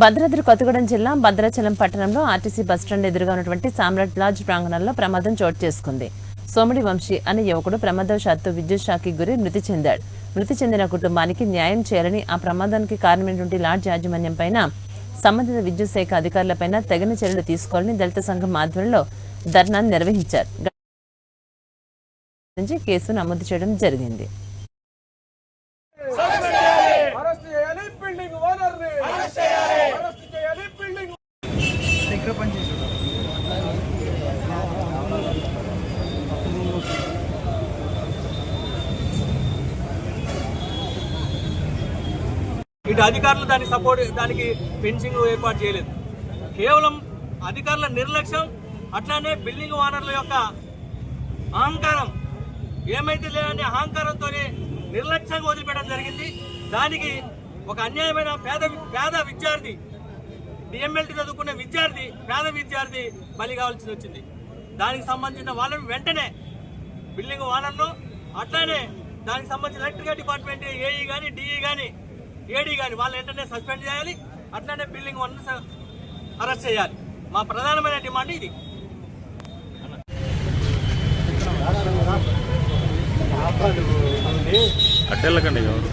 భద్రాద్రి కొత్తగూడెం జిల్లా భద్రాచలం పట్టణంలో RTC bus stand ఎదురుగా ఉన్నటువంటి సామ్రాట్ లాడ్జ్ ప్రాంగణంలో ప్రమాదం చోటు చేసుకుంది. సోముడి వంశీ అనే యువకుడు ప్రమాదవశాత్తు విద్యుత్ షాక్కి గురి మృతి చెందాడు. మృతి చెందిన కుటుంబానికి న్యాయం చేయాలని ఆ ప్రమాదానికి కారణమైనటువంటి లాడ్జ్ యాజమాన్యం పైన సంబంధిత విద్యుత్ శాఖ అధికారులపైన తగిన చర్యలు తీసుకోవాలని దళిత సంఘం ఆధ్వర్యంలో ధర్నా నిర్వహించారు. కేసు నమోదు చేయడం జరిగింది అరెస్ట్ చేయాలి బిల్డింగ్ ఓనర్ని అరెస్ట్ చేయాలి అరెస్ట్ చేయాలి బిల్డింగ్ దగ్గర పనిచేసాడు ఇటు అధికారులు దానికి సపోర్ట్ దానికి ఫెన్సింగ్ ఏర్పాటు చేయలేదు. కేవలం అధికారుల నిర్లక్ష్యం అట్లానే బిల్డింగ్ ఓనర్ల యొక్క అహంకారం ఏమైతే లేదని అహంకారంతోనే నిర్లక్ష్యంగా వదిలిపెట్టడం జరిగింది. దానికి ఒక అన్యాయమైన పేద పేద విద్యార్థి డిఎంఎల్టీ చదువుకునే విద్యార్థి పేద విద్యార్థి బలి కావాల్సి వచ్చింది. దానికి సంబంధించిన వాళ్ళని వెంటనే బిల్డింగ్ వాళ్ళను అట్లానే దానికి సంబంధించిన ఎలక్ట్రికల్ డిపార్ట్మెంట్ ఏఈ కానీ డిఈ కానీ ఏడీ కానీ వాళ్ళు వెంటనే సస్పెండ్ చేయాలి. అట్లానే బిల్డింగ్ వన్ అరెస్ట్ చేయాలి. మా ప్రధానమైన డిమాండ్ ఇది. అట్టెళ్ళకండి ఎవరు?